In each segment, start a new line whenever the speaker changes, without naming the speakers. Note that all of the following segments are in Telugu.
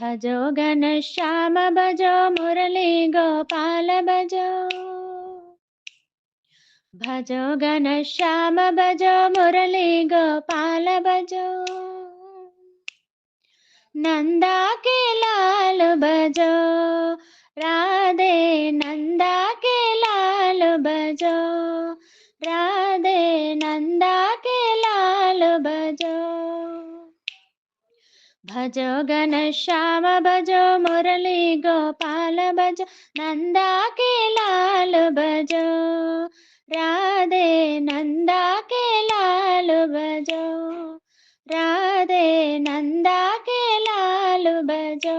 भजो घनश्याम भजो मुरली, गोपाल भजो। भजो घनश्याम भजो मुरली, गोपाल भजो। नंदा के लाल भजो राधे భజో ఘనశ్యామ భజో మురళీ గోపాల భజ నందాకే లాల్ భజో రాధే నందాకే లాల్ భజో రాధే నందాకే లాల్ భజో.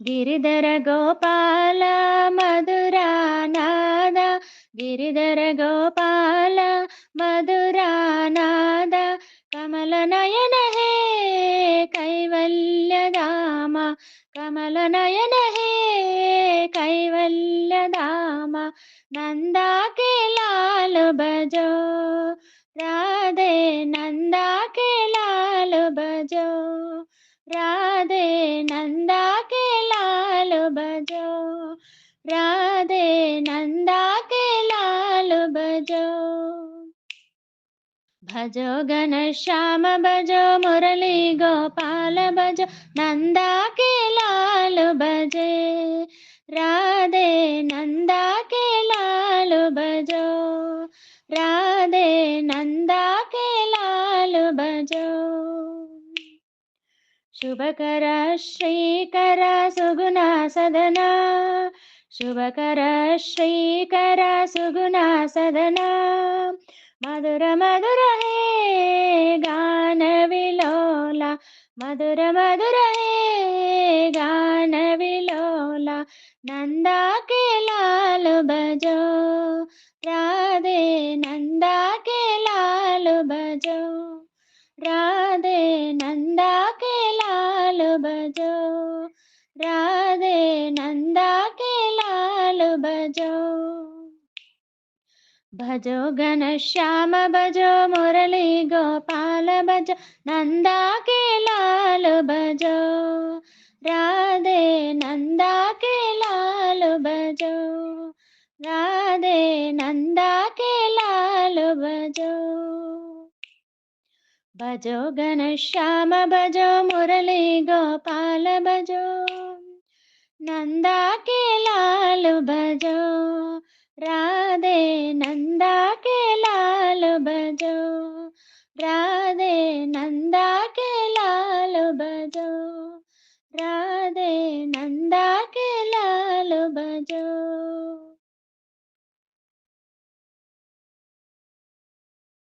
గిరిధర గోపాల మధురానాద గిరిధర గోపాల మధురానాద కమల కమలనయన హే కమల నయన హే కైవల్యధామ నందా కే లాల్ భజో రాధే నందా కే లాల్ భజో రాధే నందా కే లాల్ భజో రాధే నందా కే లాల్ భజో భజో ఘనశ్యామ భజో మురళీ గోపాల భజో నందాకే లాలు భజే. రాధే నందాకే లాలు భజో. రాధే నందాకే లాలు భజో. శుభకర శ్రీకర సుగుణ సదనా. శుభకర శ్రీకర సుగుణ సదనా. మధుర మధుర మధుర మధుర గాన విలోల నందా భజో. రాధే నందాకేలాలు భజో. రాధే నందాకేలాలు భజో. రాధే నందాకేలాలు కే భజో. భజో ఘనశ్యామ భజో మురళీ గోపాల భజ నందాకే लाल भजो राधे नंदा के लाल भजो राधे नंदा के लाल भजो भजो घनश्याम भजो मुरली गोपाल भजो नंदा के लाल भजो राधे ಬದೋ ರಾಧೆ ನಂದಾಕೆ ಲಾಲು